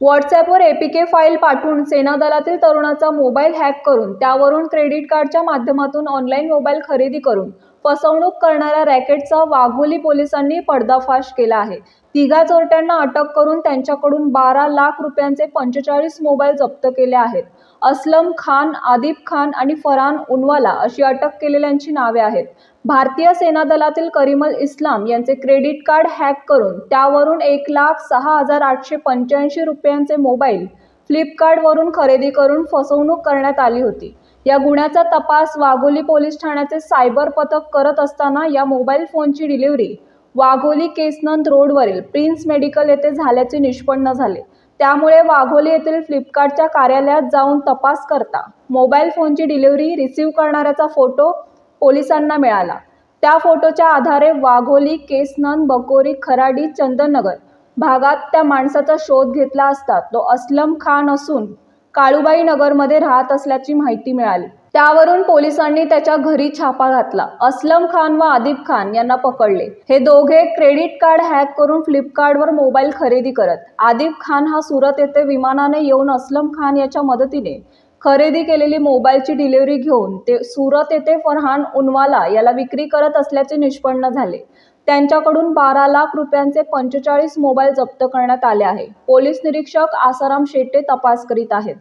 व्हॉट्सॲपवर APK file पाठवून सेना दलातील तरुणाचा मोबाईल हॅक करून त्यावरून क्रेडिट कार्डच्या माध्यमातून ऑनलाईन मोबाईल खरेदी करून फसवणूक करणाऱ्या रॅकेटचा वाघोली पोलिसांनी पर्दाफाश केला आहे. तिघा चोरट्यांना अटक करून त्यांच्याकडून बारा लाख रुपयांचे पंचेचाळीस मोबाईल जप्त केले आहेत. असलम खान आदिब खान आणि फरहान उनवाला अशी अटक केलेल्यांची नावे आहेत. भारतीय सेना दलातील करीमल इस्लाम यांचे क्रेडिट कार्ड हॅक करून त्यावरून एक लाख सहा हजार आठशे पंच्याऐंशी रुपयांचे मोबाईल फ्लिपकार्टवरून खरेदी करून फसवणूक करण्यात आली होती. या गुन्ह्याचा तपास वाघोली पोलीस ठाण्याचे सायबर पथक करत असताना या मोबाईल फोनची डिलिव्हरी वाघोली केसनंद रोडवरील प्रिन्स मेडिकल येथे झाल्याचे निष्पन्न झाले. त्यामुळे वाघोली येथील फ्लिपकार्टच्या कार्यालयात जाऊन तपास करता. मोबाईल फोनची डिलिव्हरी रिसीव्ह करणाऱ्याचा फोटो पोलिसांना मिळाला. त्या फोटोच्या आधारे वाघोली केसनन बकोरी खराडी चंदननगर भागात त्या माणसाचा शोध घेतला असता. तो असलम खान असून काळूबाई नगरमध्ये राहत असल्याची माहिती मिळाली. त्यावरून पोलिसांनी त्याच्या घरी छापा घातला. असलम खान व आदिब खान यांना पकडले. हे दोघे क्रेडिट कार्ड हॅक करून फ्लिपकार्टवर मोबाईल खरेदी करत. आदिब खान हा सुरत येथे विमानाने येऊन असलम खान याच्या मदतीने खरेदी केलेली मोबाईलची डिलिव्हरी घेऊन ते सुरत येथे फरहान उनवाला याला विक्री करत असल्याचे निष्पन्न झाले. त्यांच्याकडून बारा लाख रुपयांचे पंचेचाळीस मोबाईल जप्त करण्यात आले आहे. पोलीस निरीक्षक आसाराम शेट्टे तपास करीत आहेत.